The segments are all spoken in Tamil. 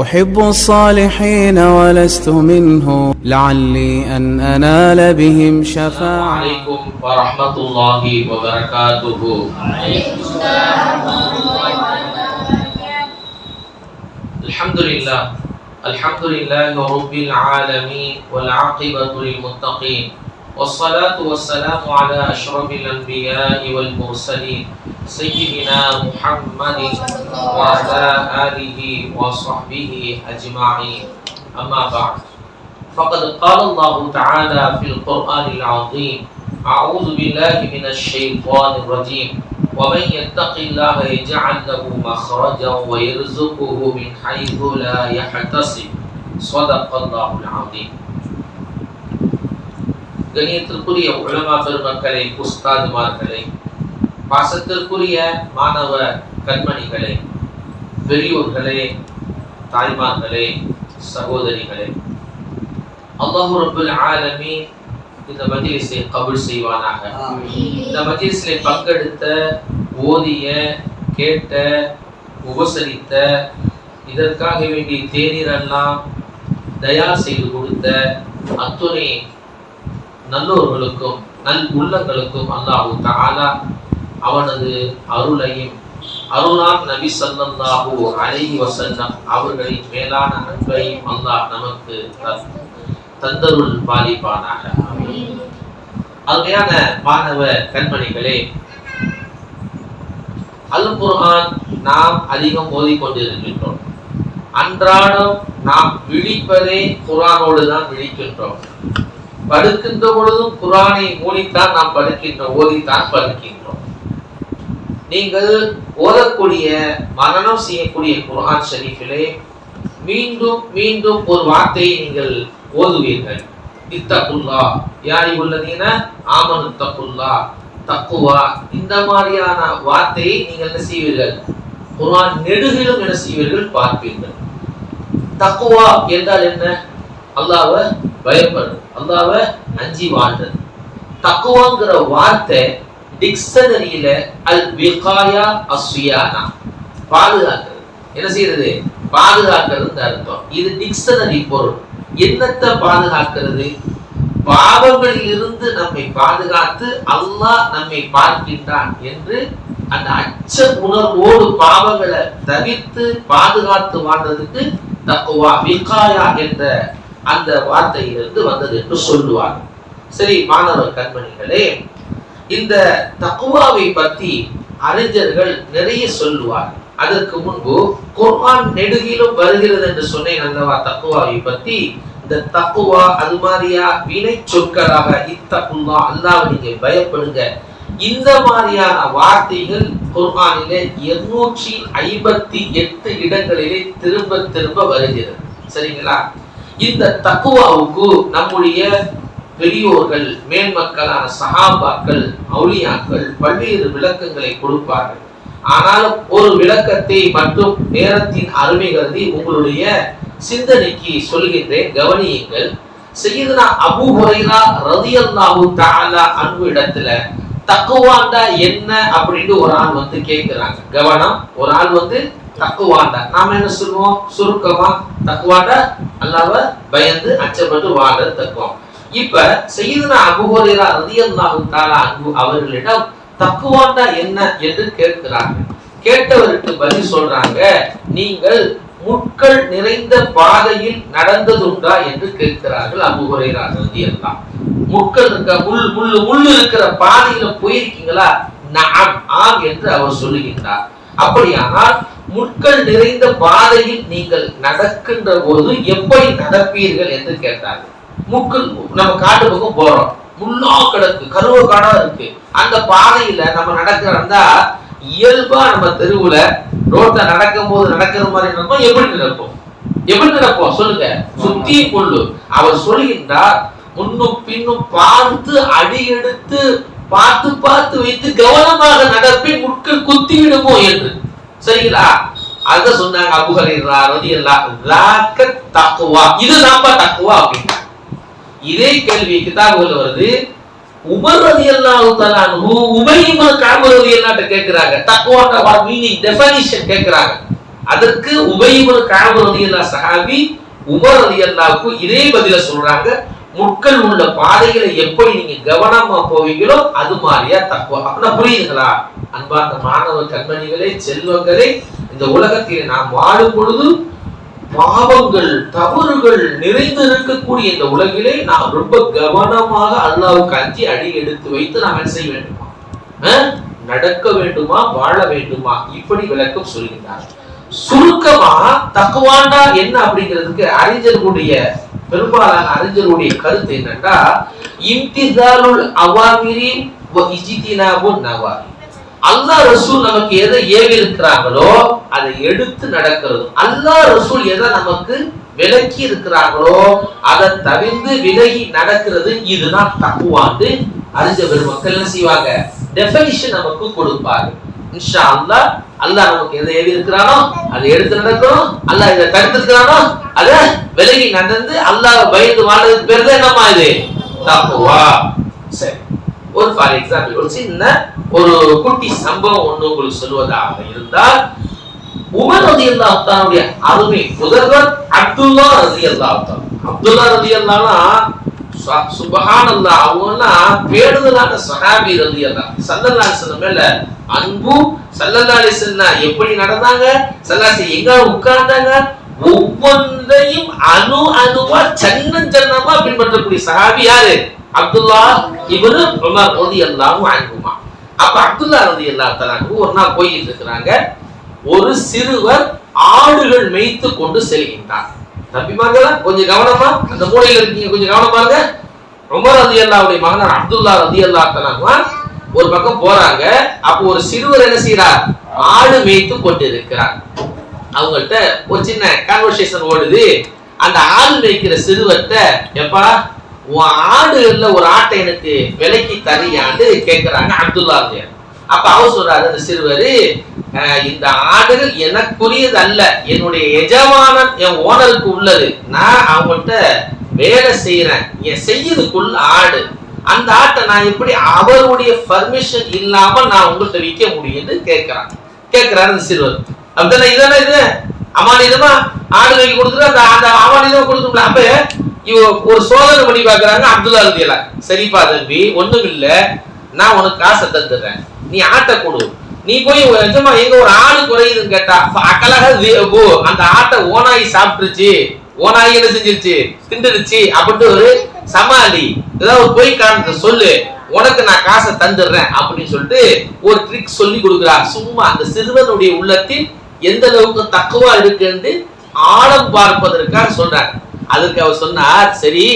أحب الصالحين ولست منه. لعلي أن أنال بهم شفاعة. عليكم ورحمة الله وبركاته. الحمد لله الحمد لله رب العالمين والعاقبة للمتقين. والصلاة والسلام على أشرف الأنبياء والمرسلين سيدنا محمد وعلى آله وصحبه أجمعين. أما بعد فقد قال الله تعالى في القرآن العظيم أعوذ بالله من الشيطان الرجيم ومن يتق الله يجعل له مخرجا ويرزقه من حيث لا يحتسب. صدق الله العظيم. கணியத்திற்குரிய உலமா பெருமக்களை உஸ்தாதுமார்களே பாசத்திற்குரிய மாணவ கண்மணிகளே பெரியோர்களே தாய்மார்களே சகோதரிகளே அல்லாஹு ரபுல் ஆலமீன் இந்த மஜ்லிஸை கபுல் செய்வானாக. இந்த மஜ்லிஸில் பங்கெடுத்த ஓதிய கேட்ட உபசரித்த இதற்காக வேண்டிய தேநீரெல்லாம் தயார் செய்து கொடுத்த அத்துணை நல்லோர்களுக்கும் நல் உள்ளங்களுக்கும் அல்லாஹு தாலா அவனது அருளையும் அருளான் நபி சல்லாஹு அலைஹி வசல்லம் அவர்களின் மேலான அன்பையும் அல்லாஹ் நமக்கு தந்தருள் பாலிப்பானாக. அருமையான மாணவ கண்மணிகளே அல் குர்ஆன் நாம் அதிகம் ஓதிக்கொண்டிருக்கின்றோம். அன்றாடம் நாம் விழிப்பதே குரானோடு தான் விழிக்கின்றோம். படுக்கின்ற பொழுதும் குரானை மூடித்தான் நாம் படுக்கின்றோம் ஓதித்தான் படுக்கின்றோம். நீங்கள் ஓதக்கூடிய மரணம் செய்யக்கூடிய குரான் ஷரீஃபிலே மீண்டும் மீண்டும் ஒரு வார்த்தையை நீங்கள் ஓதுவீர்கள். இத்தகுல்லா யாரி உள்ளதீன ஆமனு தக்குல்லா தக்குவா இந்த மாதிரியான வார்த்தையை நீங்கள் என்ன செய்வீர்கள்? குரான் நெடுகிலும் என்ன செய்வீர்கள்? பார்ப்பீர்கள். தக்குவா என்றால் என்ன? அல்லாவை பயப்படும். அல்லாவை அஞ்சி வாழ்றது தக்குவாங்கிற வார்த்தை டிக்ஷனரியில அல் விகாயா அஸ்வியானா பாதுகாக்கிறது என்ன செய்யறது? பாதுகாக்கிறது அர்த்தம். இது டிக்ஷனரி பொருள். என்னத்தை பாதுகாக்கிறது? பாவங்களில் இருந்து நம்மை பாதுகாத்து அல்லாஹ் நம்மை பார்க்கின்றான் என்று அந்த அச்ச உணர்வோடு பாவங்களை தவிர்த்து பாதுகாத்து வாழ்றதுக்கு தக்குவா விகாயா என்ற அந்த வார்த்தையிலிருந்து வந்தது என்று சொல்லுவார். சரி மாணவ கண்மணிகளே இந்த தக்குவாவை பற்றி அறிஞர்கள் நிறைய சொல்லுவார். அதற்கு முன்பு குர்ஆன் நெடுகிலும் வருகிறது என்று சொன்னேன் அல்லவா தக்குவாவை பற்றி இந்த தக்குவா அது மாதிரியா? வினை சொற்களாக இத்தக்குல்லா அல்லாஹ் நீங்க பயப்படுங்க. இந்த மாதிரியான வார்த்தைகள் குர்ஆனிலே இருநூற்றி ஐம்பத்தி எட்டு இடங்களிலே திரும்ப திரும்ப வருகிறது. சரிங்களா? இந்த தக்குவாவுக்கு நம்முடைய பெரியோர்கள் மேன்மக்களான சகாபாக்கள் அவுளியாக்கள் பல்வேறு விளக்கங்களை கொடுப்பார்கள். ஆனாலும் ஒரு விளக்கத்தை மட்டும் நேரத்தின் அருமை கருதி உங்களுடைய சிந்தனைக்கு சொல்கின்றேன் கவனியுங்கள். செய்யுதுனா அபூ ஹுரைரா ரலியல்லாஹு தஆலா அன்பு இடத்துல தக்குவாண்டா என்ன அப்படின்னு ஒரு ஆள் வந்து கேட்கிறாங்க. கவனம் ஒரு ஆள் வந்து தக்குவாண்டா நாம என்ன சொல்லுவோம்? சுருக்கமா தக்குவாண்டா அல்லாவ பயந்து அச்சப்பட்டு வாழ்றது தக்குவம் இப்ப செய்யுதுனா அபூ ஹுரைரா ரலியல்லாஹு அன்பு அவர்களிடம் தக்குவாண்டா என்ன என்று கேட்கிறார்கள் கேட்டவருக்கு பதில் சொல்றாங்க நீங்கள் முட்கள் நிறைந்த பாதையில் நடந்ததுண்டா? என்று கேட்கிறார்கள் அபு ஹுரைரா முட்கள் இருக்க முள் முள் முள் இருக்கிற பாதையில போயிருக்கீங்களா? நஅம் ஆம் என்று அவர் சொல்லுகின்றார். அப்படியானால் முட்கள் நிறைந்த பாதையில் நீங்கள் நடக்கின்ற போது எப்படி நடப்பீர்கள் என்று கேட்டார்கள் முட்கள் நம்ம காட்டு பக்கம் போறோம். முன்னா கிடக்கு கருவ காடா இருக்கு. அந்த பாதையில நம்ம நடக்கிறதா இயல்பா நம்ம தெருவுல ரோட்ல நடக்கும் போது நடக்கிற மாதிரி நடப்போம் எப்படி நடப்போம்? எப்படி நடப்போம்? சொல்லுங்க. சுத்தி கொள்ளு. அவர் சொல்கின்றார் முன்னும் பின்னும் பார்த்து அடி எடுத்து பார்த்து பார்த்து வைத்து கவனமாக நடப்பை முட்கள் குத்தி விடுமோ என்று. சரிங்களா? அத சொன்னாங்க அபுஹரீரா ரலியல்லாஹு இது நம்ம தக்குவா அப்படின்னா. இதே கேள்வி கிதாபுல வருது. உமர் ரலியல்லாஹு தஆலா அன்ஹு உபை இப்னு கஅப் ரலியல்லாஹு கேக்குறாங்க தக்வான்ற வாட் மீனிங் டெஃபினிஷன் கேக்குறாங்க அதற்கு உபயபுர காபு ரதியல்லா சஹாபி உமர் ரதியல்லாவுக்கு இதே பதில சொல்றாங்க. முட்கள் உள்ள பாதைகளை எப்படி நீங்க கவனமா போவீங்களோ அது மாதிரியா தக்குவா. அப்படின்னா புரியுதுங்களா? அன்பார்ந்த மாணவ கண்மணிகளே செல்வங்களே இந்த உலகத்தில் நாம் வாழும் பொழுது பாவங்கள் தவறுகள் நிறைந்து இருக்கக்கூடிய இந்த உலகிலே நாம் ரொம்ப கவனமாக அல்லாவுக்கு அஞ்சி அடி எடுத்து வைத்து நாம் என்ன செய்ய வேண்டுமா? நடக்க வேண்டுமா? வாழ வேண்டுமா? இப்படி விளக்கம் சொல்கின்றார் சுருக்கமா தக்குவாண்டா என்ன அப்படிங்கிறதுக்கு அறிஞர்களுடைய பெரும்பாலான அறிஞருடைய கருத்து என்னன்னா இம்திசாலுல் அவாமிரி வ ரசூல் நமக்கு எதை ஏவி இருக்கிறாங்களோ அதை எடுத்து நடக்கிறது. அல்லா ரசூல் எதை நமக்கு விலக்கி இருக்கிறாங்களோ அதை தவிர்த்து விலகி நடக்கிறது. இதுதான் தக்குவாண்டு அறிஞ்ச பெருமக்கள் என்ன செய்வாங்க? டெஃபினிஷன் நமக்கு கொடுப்பாங்க. இன்ஷா அல்லா அல்லாஹ் நமக்கு எதை எழுதி இருக்கிறானோ அதை எடுத்து நடக்கணும். அல்லாஹ் இதை தடுத்திருக்கிறானோ அதை விலகி நடந்து அல்லாஹ் பயந்து வாழ்றதுக்கு பேர் தான் என்னமா இது? தப்புவா சரி. ஒரு ஃபார் எக்ஸாம்பிள் ஒரு சின்ன ஒரு குட்டி சம்பவம் ஒன்று உங்களுக்கு சொல்வதாக இருந்தால் உமர் ரதி அல்லாஹானுடைய அருமை புதல்வர் அப்துல்லா ரதி அல்லாஹான் அப்துல்லா ரதி அல்லானா சுபஹான் அவங்கன்னா பேடுதலான சஹாபி ரதி அல்லா சல்லல்லா மேல அன்பு. சல்லல்லா எப்படி நடந்தாங்க? சல்லாசி எங்க உட்கார்ந்தாங்க? ஒவ்வொன்றையும் அணு அணுவா சன்னம் சன்னமா பின்பற்றக்கூடிய சஹாபி யாரு? அப்துல்லா இவரு உமர் ரதி அல்லாவும் அன்புமா அப்ப அப்துல்லா ரதி அல்லா தலாக்கு ஒரு நாள் போயிட்டு இருக்கிறாங்க. ஒரு சிறுவர் ஆடுகள் மேய்த்து கொண்டு செல்கின்றார். தம்பிமார்களா கொஞ்சம் கவனமா அந்த மூலையில இருக்கீங்க கொஞ்சம் கவனமா இருங்க ரொம்ப ரதி அல்லாவுடைய மகனார் அப்துல்லா ரதி அல்லா ஒரு பக்கம் போறாங்க. அப்போ ஒரு சிறுவர் என்ன செய்யறார் ஆடு மேய்த்து கொண்டு இருக்கிறார் அவங்கள்ட்ட ஒரு சின்ன கான்வர்சேஷன் ஓடுது. அந்த ஆடு மேய்க்கிற சிறுவர்கிட்ட எப்பா உன் ஆடுகள்ல ஒரு ஆட்டை எனக்கு விலைக்கு தரியான்னு கேட்கிறாங்க அப்துல்லா ரதியார் அப்ப அவர் சொல்றாரு அந்த சிறுவர் இந்த ஆடுகள் எனக்குரியது அல்ல என்னுடைய எஜமானன் என் ஓனருக்கு உள்ளது. நான் அவங்கள்ட்ட வேலை செய்யறேன் என் செய்யறதுக்குள்ள ஆடு. அந்த ஆட்டை நான் எப்படி அவருடைய பர்மிஷன் இல்லாம நான் உங்கள்கிட்ட விற்க முடியும்னு கேட்கிறான். கேட்கிறாரு அந்த சிறுவர். அப்படின்னா இதானே இது? அமானிதமா? ஆடு வைக்க கொடுத்துட்டு அந்த அந்த அமானிதம் கொடுத்துருக்கலாம் அப்ப இவ ஒரு சோதனை பண்ணி பாக்குறாங்க அப்துல்லா ரதியலா சரிப்பா தம்பி ஒண்ணும் இல்ல நான் உனக்கு காசை தந்துடுறேன். நீ ஆட்டை கொடு. நீ போய் நிஜமா எங்க ஒரு ஆடு குறையுதுன்னு கேட்டா அக்கலாக அந்த ஆட்டை ஓனாயி சாப்பிட்டுருச்சு. ஓனாயி என்ன செஞ்சிருச்சு? திண்டுருச்சு அப்படின்ட்டு ஒரு சமாளி ஏதாவது ஒரு காரணத்தை சொல்லு. உனக்கு நான் காசை தந்துடுறேன். அப்படின்னு சொல்லிட்டு ஒரு ட்ரிக் சொல்லி கொடுக்குறா. சும்மா அந்த சிறுவனுடைய உள்ளத்தில் எந்த அளவுக்கு தக்குவா இருக்குன்னு ஆழம் பார்ப்பதற்காக சொல்றார். அதுக்கு அவர் சொன்னார் சரி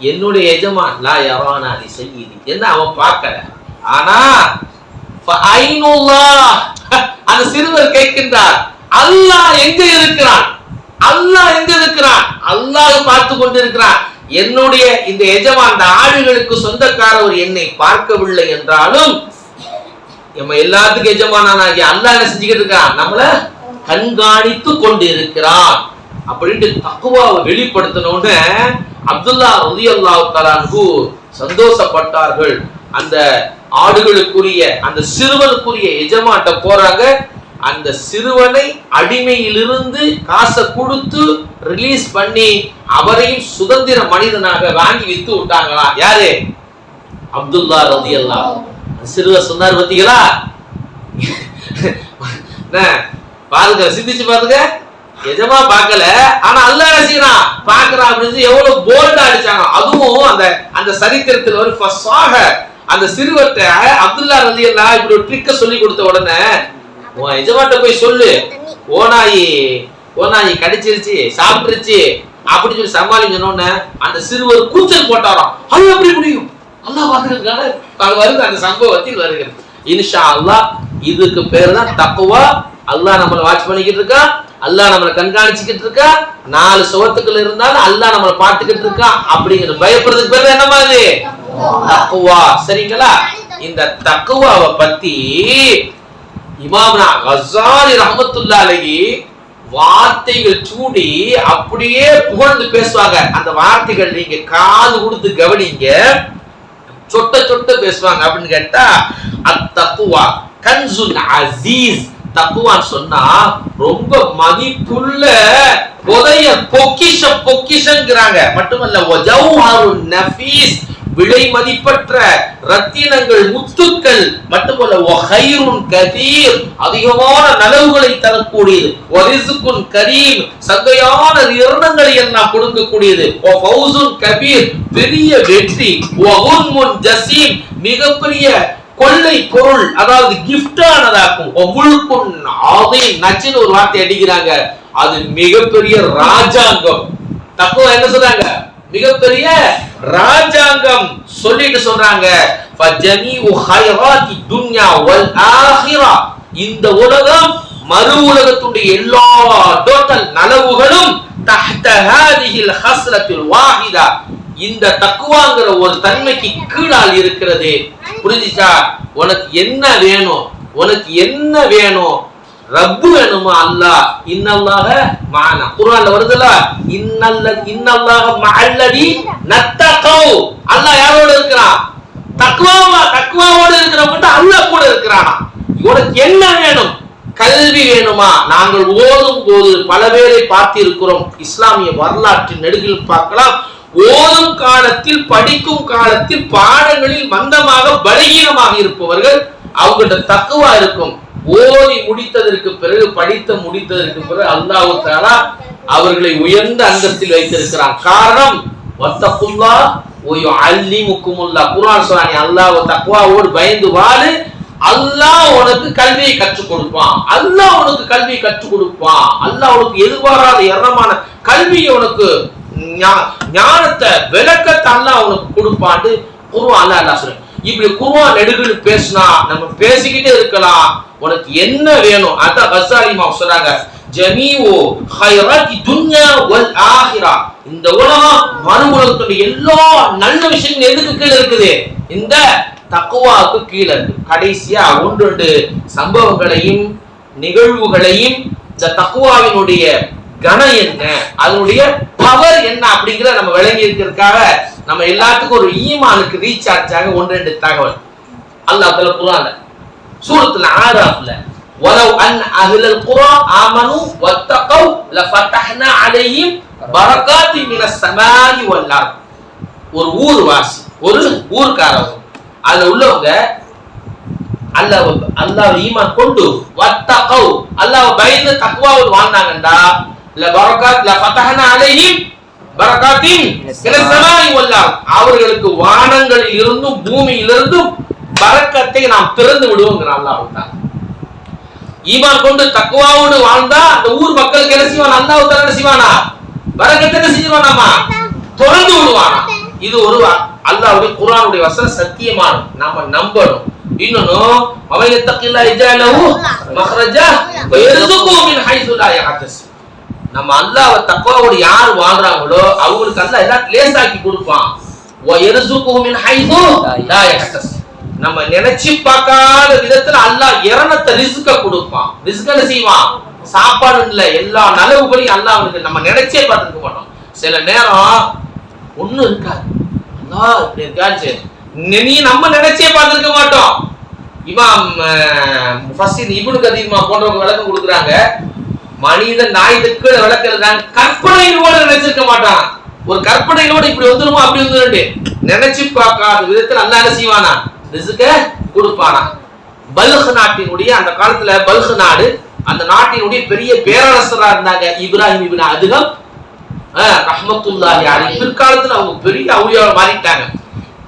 என்னுடைய எஜமான் லா யரானா அலி சையீதி. என்ன அவன் பார்க்கல? ஆனா ஃபஐனுல்லாஹ் அந்த சிறுவர் கேட்கின்றார் அல்லாஹ் எங்க இருக்கிறான்? அல்லாஹ் எங்க இருக்கிறான்? அல்லாஹ் பார்த்து கொண்டிருக்கிறான். என்னுடைய இந்த எஜமான் அந்த ஆடுகளுக்கு சொந்தக்காரவர் என்னை பார்க்கவில்லை என்றாலும் நம்ம எல்லாத்துக்கும் எஜமானாகி அல்லாஹ் என்ன செஞ்சுக்கிட்டு இருக்கான்? நம்மள கண்காணித்து கொண்டிருக்கிறான். அப்படின்ட்டு தக்குவாவை வெளிப்படுத்தணும்னு அப்துல்லா ரதி அல்லாஹ் சந்தோஷப்பட்டார்கள். அந்த ஆடுகளுக்குரிய அந்த சிறுவனுக்குரிய எஜமான்ட்ட போறாங்க. அந்த சிறுவனை அடிமையிலிருந்து காசை கொடுத்து ரிலீஸ் பண்ணி அவரையும் சுதந்திர மனிதனாக வாங்கி வித்து விட்டாங்களா? யாரு? அப்துல்லா ரதி அல்லா சிறுவர் சொன்னார் பார்த்தீங்களா? என்ன, பாருங்க சிந்திச்சு பாருங்க. எஜமா பார்க்கல ஆனா அல்லாஹ் ரசிகனா பாக்குறான் அப்படின்னு எவ்வளவு போல்டா அடிச்சாங்க அதுவும் அந்த அந்த சரித்திரத்தில் ஒரு ஃபஸ்ஸாக அந்த சிறுவர்கிட்ட அப்துல்லா ரதி அல்லா இப்படி ஒரு ட்ரிக்க சொல்லி கொடுத்த உடனே உன் எஜமாட்ட போய் சொல்லு. ஓனாயி ஓனாயி கடிச்சிருச்சு சாப்பிட்டுருச்சு. அப்படி சொல்லி சமாளிக்கணும்னு அந்த சிறுவர் கூச்சல் போட்டாராம். அது எப்படி முடியும்? அல்லாஹ் பார்க்கறதுக்கான வருது அந்த சம்பவத்தில் வருகிறது. இன்ஷா அல்லாஹ் இதுக்கு பேர் தான் தக்குவா அல்லாஹ் நம்மளை வாட்ச் பண்ணிக்கிட்டு இருக்கா. அல்லாஹ் நம்மளை கண்காணிச்சுக்கிட்டு இருக்கா? நாலு சுகத்துக்கள் இருந்தாலும் அல்லாஹ் நம்மளை பார்த்துக்கிட்டு இருக்கா? அப்படிங்கிற பயப்படுறதுக்கு பேர் என்னமா என்ன மாதிரி தக்குவா. சரிங்களா? இந்த தக்குவாவை பத்தி இமாம்னா கசாலி ரஹமத்துல்லா அலகி வார்த்தைகள் சூடி அப்படியே புகழ்ந்து பேசுவாங்க. அந்த வார்த்தைகள் நீங்க காது கொடுத்து கவனிங்க. சொட்ட சொட்ட பேசுவாங்க அப்படின்னு கேட்டா அத்தக்குவா கன்சுல் அசீஸ். தக்குவான்னு சொன்னா ரொம்ப மதிப்புள்ள புதைய பொக்கிஷ பொக்கிஷங்கிறாங்க. மட்டுமல்ல ஒஜௌஹருன் நஃபீஸ் விலை மதிப்பற்ற ரத்தினங்கள் முத்துக்கள் மட்டுமல்ல ஒஹைருன் கதீர் அதிகமான நலவுகளை தரக்கூடியது. ஒரிசுக்குன் கரீம் சங்கையான நிறுவனங்களை எல்லாம் கொடுக்கக்கூடியது. ஓ ஃபௌசுன் கபீர் பெரிய வெற்றி. ஒகுன்முன் ஜசீம் மிகப்பெரிய கொள்ளை பொருள் அதாவது கிஃப்டானதாக்கும் ஒவ்வொழுக்கும் ஆதை நச்சுன்னு ஒரு வார்த்தை அடிக்கிறாங்க. அது மிகப்பெரிய ராஜாங்கம். தப்பு என்ன சொல்றாங்க? மிகப்பெரிய ராஜாங்கம் சொல்லிட்டு சொல்றாங்க. ஃபஜமீஉ ஹைராத்தி துன்யா வல் ஆஹிரா. இந்த உலகம் மறு உலகத்துடைய எல்லா டோட்டல் நலவுகளும் தஹ்த ஹாதிஹில் ஹஸ்ரத்தில் வாஹிதா. இந்த தக்குவாங்கிற ஒரு தன்மைக்கு கீழால் இருக்கிறது. புரிஞ்சுச்சா? உனக்கு என்ன வேணும்? உனக்கு என்ன வேணும்? ரப்பு வேணுமா அல்லாஹ் இன்னல்லாக மானா. குரான்ல வருதுல இன்னல்ல இன்னல்லாக மஅல்லதி நத்தகௌ. அல்லாஹ் யாரோட இருக்கிறான்? தக்வாவா தக்வாவோட இருக்கிறவங்க அல்லாஹ் கூட இருக்கிறானா? உனக்கு என்ன வேணும்? கல்வி வேணுமா? நாங்கள் ஓதும் போது பல பேரை பார்த்திருக்கிறோம். இஸ்லாமிய வரலாற்றின் நெடுகில் பார்க்கலாம். ஓதும் காலத்தில் படிக்கும் காலத்தில் பாடங்களில் மந்தமாக பலகீனமாக இருப்பவர்கள் அவங்கள்ட்ட தக்குவா இருக்கும். ஓதி முடித்ததற்கு பிறகு படித்த முடித்ததற்கு பிறகு அல்லாஹு தாலா அவர்களை உயர்ந்த அங்கத்தில் வைத்திருக்கிறான். காரணம் வத்தகுல்லா ஒய்யோ அல்லி முக்குமுல்லா குரான் சொன்னானே அல்லாஹ் தக்குவாவோடு பயந்து வாழு. அல்லாஹ் உனக்கு கல்வியை கற்றுக் கொடுப்பான். அல்லாஹ் உனக்கு கல்வியை கற்றுக் கொடுப்பான். அல்லாஹ் உனக்கு எதிர்பாராத எரமான கல்வியை உனக்கு ஞானத்தை விளக்கத்தை அல்லாஹ் அவனுக்கு கொடுப்பான்னு குருவான் அல்லாஹ் அல்லாஹ் சொல்றேன். இப்படி குருவான் நெடுகுன்னு பேசினா நம்ம பேசிக்கிட்டே இருக்கலாம். உனக்கு என்ன வேணும்? அதான் கசாலி மா சொல்றாங்க ஜமீஓ ஹைராக்கி துன்யா வல் ஆஹிரா. இந்த உலகம் மறு உலகத்துடைய எல்லா நல்ல விஷயங்கள் எதுக்கு கீழே இருக்குது? இந்த தக்குவாவுக்கு கீழே இருக்கு. கடைசியா ஒன்று ரெண்டு சம்பவங்களையும் நிகழ்வுகளையும் இந்த தக்குவாவினுடைய கணம் என்ன அதனுடைய பவர் என்ன அப்படிங்கிறத நம்ம விளங்கி இருக்கிறதுக்காக நம்ம எல்லாத்துக்கும் ஒரு ஈமானுக்கு ரீச் ஆச்சாக ஒன்று ரெண்டு தகவல் அல்லாஹ் தஆலா குர்ஆன்ல சூரத்துல ஆராஃப்ல ولو ان اهل القرى امنوا واتقوا لفتحنا عليهم بركات من السماء والارض ஒரு ஊர் வாசி ஒரு ஊர்க்காரவங்க அதுல உள்ளவங்க அல்லாஹ் அல்லாஹ் ஈமான் கொண்டு வத்தகௌ அல்லாஹ் பயந்து தக்வாவோடு வாழ்ந்தாங்கடா ல பரக்காத் அலைஹிம் பரக்காத்தின் மின வல் அவர்களுக்கு வானங்களில் இருந்தும் பூமியிலிருந்தும் பரக்கத்தை நாம் திறந்து விடுவோங்கிற அல்லாஹ் தான் ஈமான் கொண்டு தக்குவாவோடு வாழ்ந்தா அந்த ஊர் மக்களுக்கு என்ன செய்வான்? அல்லாஹ் தஆலா என்ன செய்வானா? பரக்கத்தை என்ன திறந்து விடுவானா. இது ஒரு அல்லாஹ்வுடைய குர்ஆனுடைய வசனம் சத்தியமானது நாம நம்பணும். இன்னொன்னு அவன் எத்தக்கில்லா இஜாலஹு மக்ரஜா வயர்சுகு மின் ஹைசு லா நம்ம அல்லாவை தக்வாவோடு யார் வாழ்றாங்களோ அவங்களுக்கு அல்லா எல்லாம் லேசாக்கி கொடுப்பான். நம்ம நினைச்சு பார்க்காத விதத்துல அல்லாஹ் இரணத்தை ரிஸ்க கொடுப்பான். ரிஸ்க் செய்வான்? சாப்பாடு இல்ல எல்லா நலவுகளையும் அல்லாஹ் அவனுக்கு நம்ம நினைச்சே பார்த்துருக்க மாட்டோம். சில நேரம் ஒண்ணும் இருக்காது. அல்லாஹ் இப்படி இருக்காச்சு. நீ நம்ம நினைச்சே பார்த்துருக்க மாட்டோம். இமாம் முஃபஸ்ஸிர் இப்னு கதீர் போன்றவங்க விளக்கம் கொடுக்குறாங்க. மனிதன் நாய்க்கு கீழே விளக்குறாங்க கற்பனையிலோட நினைச்சிருக்க மாட்டான். ஒரு கற்பனையிலோட இப்படி வந்துருமா அப்படி வந்துருண்டு நினைச்சு பார்க்காத விதத்தில் நல்லா என்ன செய்வானா? ரிசுக்க கொடுப்பானா? பல்ஹ் நாட்டினுடைய அந்த காலத்துல பல்ஹ் நாடு அந்த நாட்டினுடைய பெரிய பேரரசரா இருந்தாங்க இப்ராஹிம் இபின் அதுகம். ரஹ்மத்துல்லாஹி அலைஹி. பிற்காலத்துல அவங்க பெரிய அவுலியாவா மாறிட்டாங்க.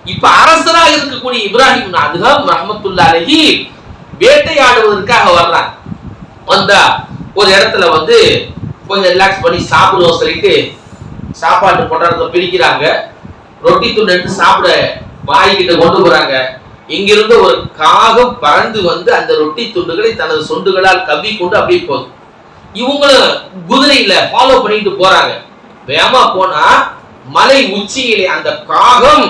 இப்ப அரசரா இருக்கக்கூடிய இப்ராஹிம் அதுகம் ரஹ்மத்துல்லாஹி அலஹி வேட்டையாடுவதற்காக வர்றாங்க. வந்தா ஒரு இடத்துல வந்து கொஞ்சம் ரிலாக்ஸ் பண்ணி சாப்பிடுவோம் சொல்லிட்டு சாப்பாட்டு பொட்டலத்தை பிரிக்கிறாங்க. ரொட்டி துண்டு எடுத்து சாப்பிட வாய்கிட்ட கொண்டு போறாங்க. இங்கிருந்து ஒரு காகம் பறந்து வந்து அந்த ரொட்டி துண்டுகளை தனது சொண்டுகளால் கவ்வி கொண்டு அப்படியே போகுது. இவங்களும் குதிரையில ஃபாலோ பண்ணிட்டு போறாங்க. வேகமா போனா மலை உச்சியிலே அந்த காகம்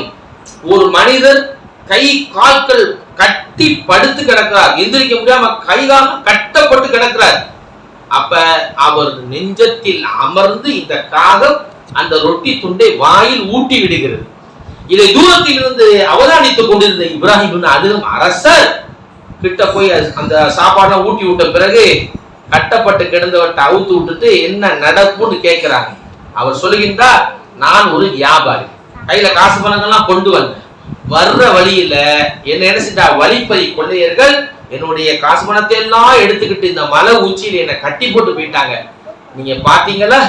ஒரு மனிதர் கை கால்கள் கட்டி படுத்து கிடக்கிறார். எந்திரிக்க முடியாம கை கால் கட்டப்பட்டு கிடக்கிறார். அப்ப அவர் நெஞ்சத்தில் அமர்ந்து இந்த காகம் அந்த ரொட்டி துண்டை வாயில் ஊட்டி விடுகிறது. இதை தூரத்தில் இருந்து அவதானித்துக் கொண்டிருந்த இப்ராஹிம் அதுவும் அரசர் கிட்ட போய் அந்த சாப்பாடெல்லாம் ஊட்டி விட்ட பிறகு கட்டப்பட்டு கிடந்தவர்கிட்ட அவுத்து விட்டுட்டு என்ன நடக்கும்னு கேட்கிறாங்க. அவர் சொல்லுகின்றார் நான் ஒரு வியாபாரி. கையில காசு பணங்கள்லாம் கொண்டு வந்தேன். வர்ற வழியில என்ன என்ன செஞ்சா வழிப்பறி கொள்ளையர்கள் என்னுடைய காசு பணத்தை எல்லாம் எடுத்துக்கிட்டு இந்த மலை உச்சியில் என்னை கட்டி போட்டு போயிட்டாங்க. நீங்க பாத்தீங்களா?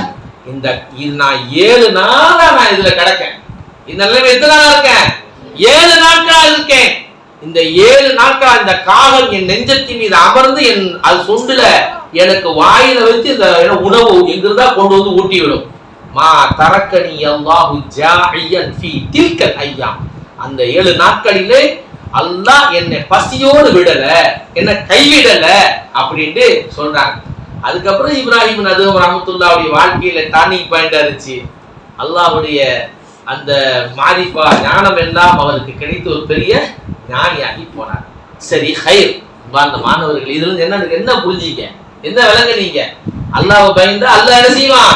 இந்த இது நான் ஏழு நாளா நான் இதுல கிடக்கேன். இந்த நிலைமை எத்தனை நாளா இருக்கேன். ஏழு நாட்களா இருக்கேன். இந்த ஏழு நாட்கள் இந்த காகம் என் நெஞ்சத்தின் மீது அமர்ந்து என் அது சொண்டுல எனக்கு வாயில வச்சு இந்த உணவு எங்கிருந்தா கொண்டு வந்து ஊட்டி விடும் மா தரக்கணி அல்லாஹு ஜாஹியன் ஃபீ தில்கல் ஐயா அந்த ஏழு நாட்களிலே அல்லாஹ் என்னை பசியோடு விடல என்னை கைவிடல அப்படின்ட்டு சொல்றாங்க. அதுக்கப்புறம் இப்ராஹிம் நது ரஹமத்துல்லாவுடைய வாழ்க்கையில டர்னிங் பாயிண்ட் இருந்துச்சு. அல்லாவுடைய அந்த மாரிஃபா ஞானம் எல்லாம் அவருக்கு கிடைத்து ஒரு பெரிய ஞானியாகி போனார். சரி ஹைர். அந்த மாணவர்கள் இதுல இருந்து என்ன என்ன புரிஞ்சீங்க என்ன விளங்குனீங்க? அல்லாவை பயந்து அல்லா என்ன செய்வான்?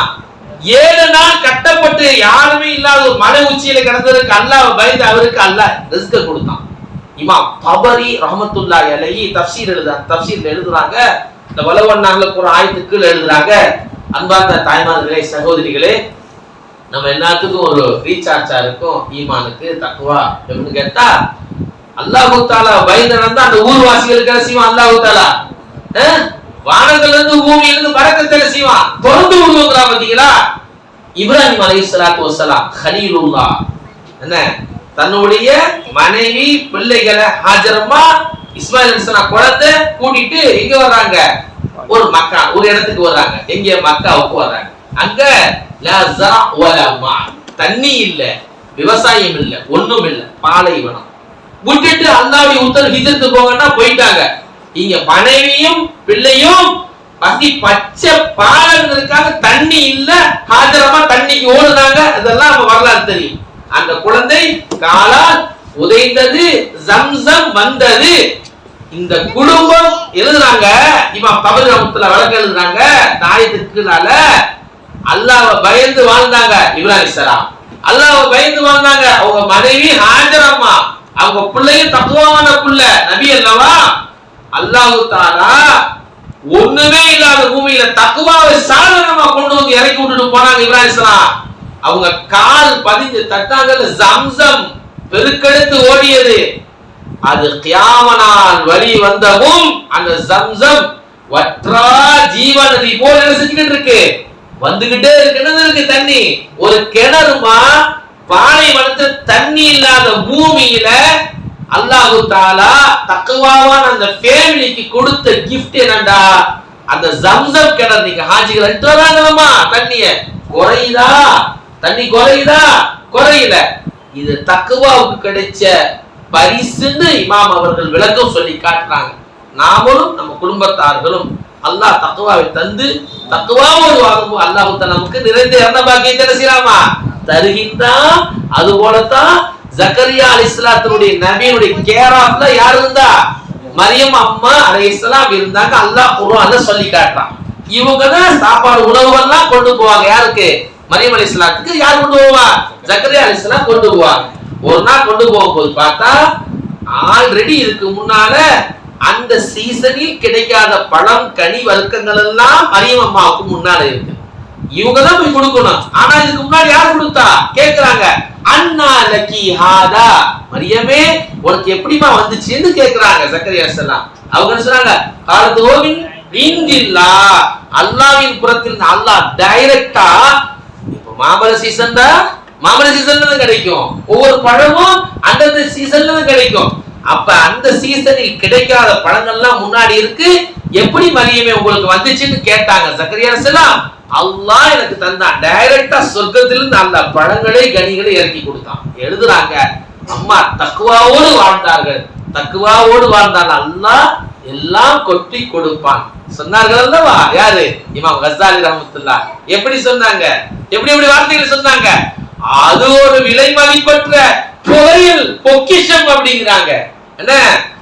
ஏழு நாள் கட்டப்பட்டு யாருமே இல்லாத ஒரு மலை உச்சியில கிடந்ததுக்கு அல்லாவை பயந்து அவருக்கு அல்லா ரிஸ்க கொடுத்தான். இமாம் தபரி ரஹமத்துல்லா அலைஹி தப்சீர் எழுதுறாங்க தப்சீர் எழுதுறாங்க. இந்த வலவண்ணாங்கல ஒரு ஆயத்துக்கு எழுதுறாங்க. அன்பார்ந்த தாய்மார்களே சகோதரிகளே நம்ம எல்லாத்துக்கும் ஒரு ரீசார்ஜா இருக்கும். ஈமானுக்கு தக்குவா எப்படின்னு கேட்டா அல்லாஹு தாலா பயந்து நடந்தா அந்த ஊர்வாசிகளுக்கு என்ன செய்வான்? அல்லாஹு தாலா வானங்கள்ல இருந்து பூமியில இருந்து பறக்கத்தை செய்வான்? தொடர்ந்து விடுவோங்கிறா பாத்தீங்களா இப்ராஹிம் அலை சலாத்து வசலாம் ஹலீலுல்லா என்ன? தன்னுடைய மனைவி பிள்ளைகளை ஹாஜரமா இஸ்மாயில் அலிஸ்லாம் குழந்தை கூட்டிட்டு எங்க வர்றாங்க? ஒரு மக்கா ஒரு இடத்துக்கு வர்றாங்க. எங்க? மக்காவுக்கு வர்றாங்க. அங்க தண்ணி இல்ல விவசாயம் இல்ல ஒண்ணும் இல்ல பாலைவனம் விட்டுட்டு அல்லாவுடைய உத்தரவு ஹிஜரத்து போங்கன்னா போயிட்டாங்க. இங்க மனைவியும் பிள்ளையும் பசி பச்சை பாலங்களுக்காக தண்ணி இல்ல ஹாஜரமா தண்ணிக்கு ஓடுனாங்க அதெல்லாம் நம்ம வரலாறு தெரியும். அந்த குழந்தை காலால் உதைந்தது ஜம்சம் வந்தது. இந்த குடும்பம் எழுதுறாங்க இவன் தவறு ரமத்துல வழக்கு எழுதுறாங்க தாயத்துக்குனால அல்லாஹ்வை பயந்து வாழ்ந்தாங்க இப்ராஹிம் சலாம். அல்லாஹ்வை பயந்து வாழ்ந்தாங்க. அவங்க மனைவி ஹாஜரம்மா அவங்க பிள்ளையும் தத்துவமான புள்ள நபி அல்லவா? அல்லாஹு தாரா ஒண்ணுமே இல்லாத பூமியில தக்குவாவை சாதனமா கொண்டு வந்து இறக்கி விட்டுட்டு போனாங்க இப்ராஹிம் சலாம். அவங்க கால் பதிஞ்சு தட்டாங்கல ஜம்சம் பெருக்கெடுத்து ஓடியது. அது கியாமனால் வழி வந்தவும் அந்த ஜம்சம் வற்றா ஜீவநதி போல என்ன இருக்கு. வந்துகிட்டே இருக்கு. இருக்கு தண்ணி? ஒரு கிணறுமா? பாலைவனத்துல தண்ணி இல்லாத பூமியில அல்லாஹு தாலா தக்குவாவான அந்த ஃபேமிலிக்கு கொடுத்த கிஃப்ட் என்னடா அந்த ஜம்சம் கிணறு. நீங்க ஹாஜிகள் எடுத்து வராங்களம்மா தண்ணிய? குறையுதா? தண்ணி குறையுதா? குறையல. இது தக்குவாவுக்கு கிடைச்ச பரிசுன்னு இமாம் அவர்கள் விளக்கம் சொல்லி காட்டுறாங்க. நாமளும் நம்ம குடும்பத்தார்களும் அல்லாஹ் தக்குவாவை தந்து தக்குவாவோடு வாங்கும் அல்லாஹ் நமக்கு நிறைந்த இறந்த பாக்கியத்தை என்ன செய்யலாமா தருகின்றான் அது போலத்தான் ஜக்கரியா அலி இஸ்லாத்தினுடைய நபியினுடைய கேராப்ல யார் இருந்தா? மரியம் அம்மா அலைஹிஸ்ஸலாம் இருந்தாங்க. அல்லாஹ் குரான் சொல்லி காட்டுறான். இவங்க தான் சாப்பாடு உணவுகள்லாம் கொண்டு போவாங்க. யாருக்கு? மரியம் அலி இஸ்லாத்துக்கு யார் கொண்டு போவா? ஜக்கரியா அலி இஸ்லாம் கொண்டு போவாங்க ஒரு நாள் கொண்டு போகும்போது பார்த்தா ஆல்ரெடி இதுக்கு முன்னால அந்த சீசனில் கிடைக்காத பழம் கனி வர்க்கங்கள் எல்லாம் மரியம் அம்மாவுக்கு முன்னால இருக்கு. இவங்க தான் போய் கொடுக்கணும். ஆனா இதுக்கு முன்னாடி யார் கொடுத்தா? கேக்குறாங்க. அண்ணா லக்கி ஹாதா. மரியமே உனக்கு எப்படிமா வந்துச்சுன்னு கேக்குறாங்க சக்கரியா செல்லாம் அவங்க என்ன சொன்னாங்க? காலத்து ஓவின் இந்தில்லா அல்லாவின் புறத்தில் அல்லாஹ் டைரக்டா மாம்பழ சீசன் தான் மாம்பழ சீசன்ல தான் கிடைக்கும். ஒவ்வொரு பழமும் அந்தந்த சீசன்ல தான் கிடைக்கும். அப்ப அந்த சீசனில் கிடைக்காத பழங்கள்லாம் முன்னாடி இருக்கு. எப்படி மரியமே உங்களுக்கு வந்துச்சுன்னு கேட்டாங்க. சக்கரியா செல்லாம் அல்லாஹ் எனக்கு தந்தான். டைரக்டா சொர்க்கத்திலிருந்து அந்த பழங்களை கனிகளை இறக்கி கொடுத்தான். எழுதுறாங்க அம்மா தக்குவாவோடு வாழ்ந்தார்கள். தக்குவாவோடு வாழ்ந்தால் அல்லாஹ் எல்லாம் கொட்டி கொடுப்பான். சொன்னார்கள் அல்லவா யாரு? இமாம் கசாலி ரஹமத்துல்லா எப்படி சொன்னாங்க? எப்படி எப்படி வார்த்தைகள் சொன்னாங்க? அது ஒரு விலை மதிப்பற்ற புதையல் பொக்கிஷம் அப்படிங்கிறாங்க. என்ன?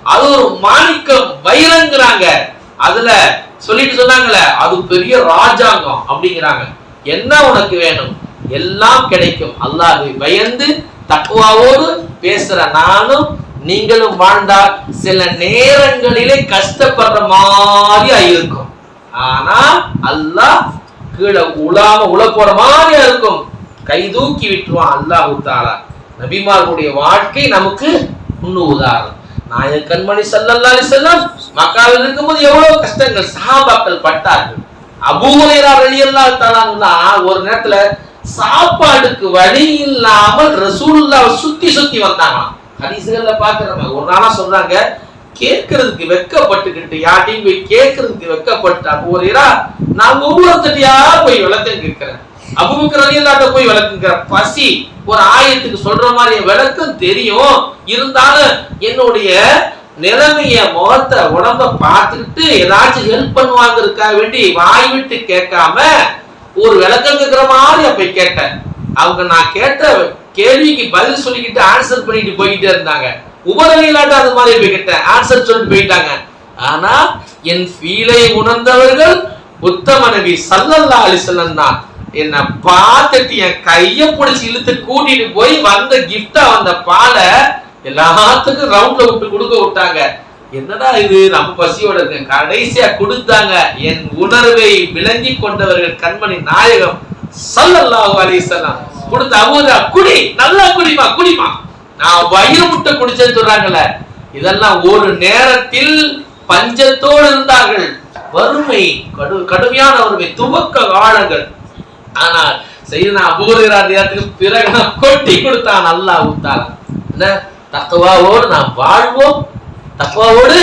அது ஒரு மாணிக்கம் வைரங்கிறாங்க. அதுல சொல்லிட்டு சொன்னாங்களே அது பெரிய ராஜாங்கம் அப்படிங்கிறாங்க. என்ன உனக்கு வேணும்? எல்லாம் கிடைக்கும். அல்லாஹ் பயந்து தக்குவாவோடு பேசுற நானும் நீங்களும் வாழ்ந்தால் சில நேரங்களிலே கஷ்டப்படுற மாதிரியா இருக்கும் ஆனா அல்லாஹ் கீழே உலாம உள்ள போற மாதிரியா இருக்கும். கை தூக்கி விட்டுருவான் அல்லாஹ் உத்தாரா நபிமார்களுடைய வாழ்க்கை நமக்கு இன்னும் உதாரணம் நாயக கண்மணி சல்லல்லா செல்லம் மக்காவில் இருக்கும்போது எவ்வளவு கஷ்டங்கள் சஹாபாக்கள் பட்டார்கள். அபூரையரா ரலியல்லாஹு தஆலா ஒரு நேரத்துல சாப்பாடுக்கு வழி இல்லாமல் ரசூல்லா சுத்தி சுத்தி வந்தாங்களாம். ஹரிசுகள்ல பாக்குறவங்க ஒரு நாளா சொல்றாங்க கேட்கறதுக்கு வெக்கப்பட்டுக்கிட்டு யார்ட்டையும் போய் கேட்கறதுக்கு வெக்கப்பட்டு அபூஹுரைரா நான் ஒவ்வொருத்தட்டியா போய் விளக்கம் கேட்கிறேன்? அபுமுக்கிறதையும் ரலியல்லாஹு போய் விளக்குங்கிற பசி ஒரு ஆயத்துக்கு சொல்ற மாதிரி விளக்கம் தெரியும். இருந்தாலும் என்னுடைய நிலைமைய முகத்தை உடம்ப பார்த்துக்கிட்டு ஏதாச்சும் ஹெல்ப் பண்ணுவாங்கிறதுக்காக வேண்டி வாய் விட்டு கேட்காம ஒரு விளக்கம் கேட்கிற மாதிரி போய் கேட்டேன். அவங்க நான் கேட்ட கேள்விக்கு பதில் சொல்லிக்கிட்டு ஆன்சர் பண்ணிட்டு போய்கிட்டே இருந்தாங்க. உபரலியலாட்ட அது மாதிரி போய் ஆன்சர் சொல்லிட்டு போயிட்டாங்க. ஆனா என் ஃபீலை உணர்ந்தவர்கள் உத்தம நபி சல்லல்லா அலிசல்லன் தான். என்ன பார்த்துட்டு என் கையை பிடிச்சி இழுத்து கூட்டிட்டு போய் வந்த கிஃப்டா வந்த பாலை எல்லாத்துக்கும் ரவுண்ட்ல விட்டு கொடுக்க விட்டாங்க. என்னடா இது? நம்ம பசியோட இருக்கு. கடைசியா கொடுத்தாங்க. என் உணர்வை விளங்கி கொண்டவர்கள் கண்மணி நாயகம் சல்லல்லாஹு அலிசல்லாம் கொடுத்த அபூதா குடி நல்லா குடிமா குடிமா. நான் வயிறு முட்டை குடிச்சேன்னு சொல்றாங்கல்ல இதெல்லாம் ஒரு நேரத்தில் பஞ்சத்தோடு இருந்தார்கள். வறுமை கடு கடுமையான வறுமை துவக்க காலங்கள். ஆனால் செய்தனா அபூரைரா பிறகு நான் கொட்டி கொடுத்தான் நல்லா ஊத்தான் என்ன? தக்குவாவோடு நாம் வாழ்வோம். தக்குவாவோடு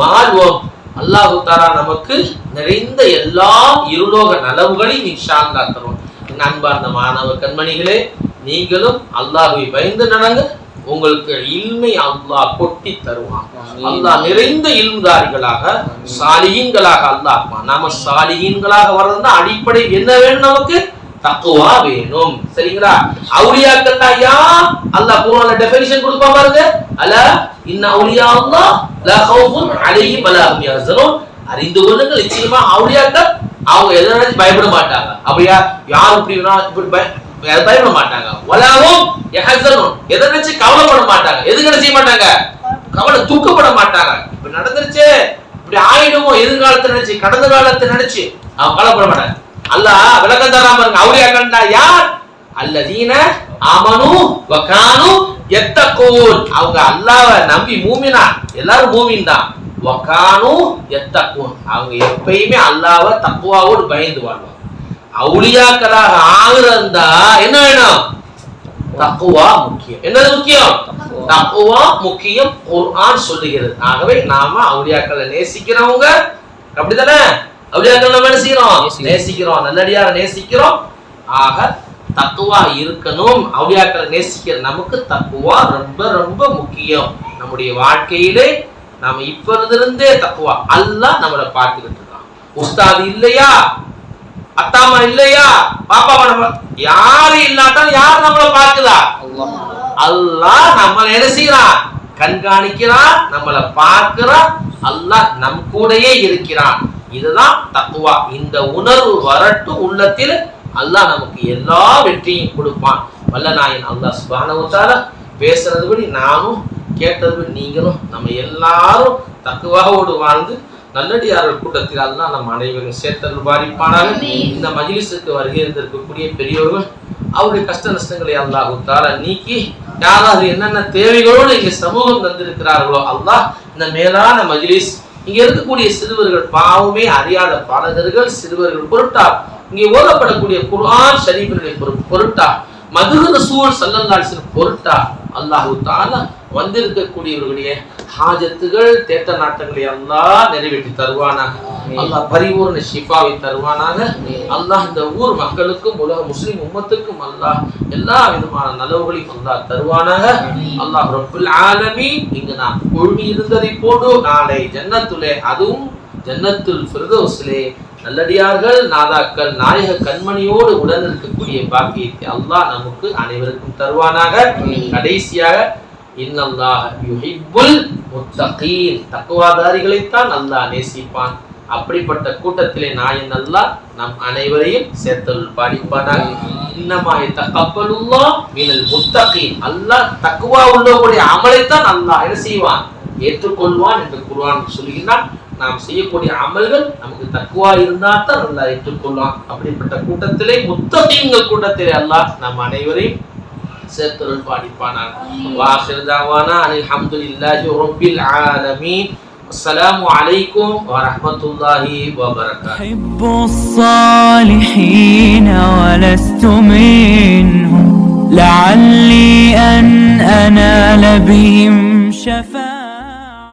வாழ்வோம். அல்லாஹ் தாரா நமக்கு நிறைந்த எல்லா இருலோக நலவுகளையும் இன்ஷா அல்லாஹ் தருவோம் அன்பார்ந்த மாணவ கண்மணிகளே நீங்களும் அல்லாஹ்வை பயந்து நடங்க. உங்களுக்கு இல்மை அல்லாஹ் கொட்டி தருவான். அல்லாஹ் நிறைந்த இல்முதாரிகளாக சாலிகீன்களாக அல்லாஹ். நாம சாலிகீன்களாக வர்றதுன்னா அடிப்படை என்ன வேணும் நமக்கு? தக்குவா வேணும். சரிங்களா? அவுலியாக்கள் யா அல்லாஹ் குர்ஆன்ல டெஃபினிஷன் கொடுப்பா பாருங்க. அல இன்ன அவுலியா அல்லாஹ் லா ஹவுஃபுன் அலைஹிம் வலா ஹும் யஹ்சனூன். அறிந்து கொள்ளுங்கள். நிச்சயமா அவுலியாக்கள் அவங்க எதை நினைச்சு பயப்பட மாட்டாங்க. அப்படியா யார் இப்படி இப்படி பயப்பட மாட்டாங்க. வலாவும் எஹசனும் எதை நினைச்சு கவலைப்பட மாட்டாங்க. எதுக்கு செய்ய மாட்டாங்க? கவலை தூக்கப்பட மாட்டாங்க. இப்ப நடந்துருச்சு இப்படி ஆயிடுமோ எதிர்காலத்தை நினைச்சு கடந்த காலத்தை நினைச்சு அவங்க கவலைப்பட மாட்டாங்க. அல்லாஹ் விளக்கம் தராம இருங்க அவரே கண்டா யார்? அல்லதீன ஆமனு வகானு எத்தகூன். அவங்க அல்லாவ நம்பி மூமினா எல்லாரும் மூமின் தான் வகானு எத்தகூன் அவங்க எப்பயுமே அல்லாஹ்வை தக்குவாவோடு பயந்து வாழ்வாங்க. அவுலியாக்களாக ஆகுறதா என்ன வேணும்? தக்குவா முக்கியம். என்னது முக்கியம்? தக்குவா முக்கியம். குர்ஆன் சொல்லுகிறது. ஆகவே நாம அவுலியாக்களை நேசிக்கிறவங்க அப்படிதானே அவுலியாக்கள் நம்ம என்ன செய்யறோம்? நேசிக்கிறோம். நல்லடியார நேசிக்கிறோம். ஆக தக்குவா இருக்கணும். அவுலியாக்களை நேசிக்கிற நமக்கு தக்குவா ரொம்ப ரொம்ப முக்கியம். நம்முடைய வாழ்க்கையிலே நாம இப்ப இருந்தே தக்குவா. அல்லாஹ் நம்மளை பார்த்துக்கிட்டு இருக்கான். உஸ்தாது இல்லையா? அத்தாமா இல்லையா? பாப்பாமா நம்ம யாரு இல்லாட்டாலும் யார் நம்மள பாக்குதா அல்லாஹ். நம்மள என்ன செய்யறான் கண்காணிக்கிறான் நம்மள பார்க்கிறான் அல்லாஹ் நம் கூடயே இருக்கிறான். இதுதான் தக்குவா. இந்த உணர்வு வரட்டும் உள்ளத்தில் அல்லாஹ் நமக்கு எல்லா வெற்றியும் கொடுப்பான். வல்ல நாயன் அல்லாஹ் சுப்ஹானஹு வ தஆலா பேசுறதுபடி நானும் கேட்டதுபடி நீங்களும் நம்ம எல்லாரும் தக்குவாவோடு வாழ்ந்து நல்லடியார்கள் கூட்டத்தில் அல்லாஹ் நம் அனைவரும் சேர்த்தல் பாதிப்பானாக இந்த மஜ்லிஸுக்கு வருகை இருந்திருக்கக்கூடிய பெரியவர்கள் அவருடைய கஷ்ட நஷ்டங்களை அல்லாஹ் தாரா நீக்கி யாராவது என்னென்ன தேவைகளோடு இங்க சமூகம் தந்திருக்கிறார்களோ அல்லாஹ் இந்த மேலான மஜ்லிஸ் இங்க இருக்கக்கூடிய சிறுவர்கள் பாவமே அறியாத பாடகர்கள் சிறுவர்கள் பொருட்டா இங்கே ஓதப்படக்கூடிய குர்ஆன் ஷரீஃபினுடைய பொரு- பொருட்டா மதுர ரசூல் சல்லல்லாஹு பொருட்டா அல்லாஹு தாலா வந்திருக்கக்கூடியவர்களுடைய ஹாஜத்துகள் தேட்ட நாட்டங்களை அல்லாஹ் நிறைவேற்றி தருவானாக. அல்லாஹ் பரிபூர்ண ஷிஃபாவை தருவானாக. அல்லாஹ் இந்த ஊர் மக்களுக்கும் உலக முஸ்லிம் உம்மத்துக்கும் அல்லாஹ் எல்லா விதமான நலவுகளையும் அல்லாஹ் தருவானாக. அல்லாஹ் ரப்புல் ஆலமீன். இங்கு நாம் குழுமி இருந்ததை போன்று நாளை ஜன்னத்துலே அதுவும் ஜன்னத்துல் ஃபிர்தௌஸிலே நல்லடியார்கள் நாதாக்கள் நாயக கண்மணியோடு உடன் இருக்கக்கூடிய பாக்கியத்தை அல்லாஹ் நமக்கு அனைவருக்கும் தருவானாக. கடைசியாக இன்னல்லாஹ் யுஹிப்புல் முத்தகீன். தக்குவாதாரிகளைத்தான் அல்லாஹ் நேசிப்பான். அப்படிப்பட்ட கூட்டத்திலே நாயன் அல்லாஹ் நம் அனைவரையும் சேர்த்தல் பாடிப்பானாக இன்னமாய் தக்கப்பலுல்லா மீனல் முத்தகீன். அல்லாஹ் தக்குவா உள்ளவருடைய அமலைத்தான் அல்லாஹ் என்ன செய்வான்? ஏற்றுக்கொள்வான் என்று குர்ஆன் சொல்கிறான் நாம் செய்யக்கூடிய அமல்கள் நமக்கு தக்குவா இருந்தால் தான் நல்லா ஏற்றுக்கொள்வான். அப்படிப்பட்ட கூட்டத்திலே முத்தகீன்கள் கூட்டத்திலே அல்லாஹ் நம் அனைவரையும் சேர்த்தருள் பாடிப்பானான் வாஹிர் தாவானா அனில் ஹம்துலில்லாஹி ரப்பில் ஆலமீன் அஸ்ஸலாமு அலைக்கும் வரஹ்மத்துல்லாஹி வபரகாத்துஹு أحب الصالحين ولست منهم لعلي أن أنال بهم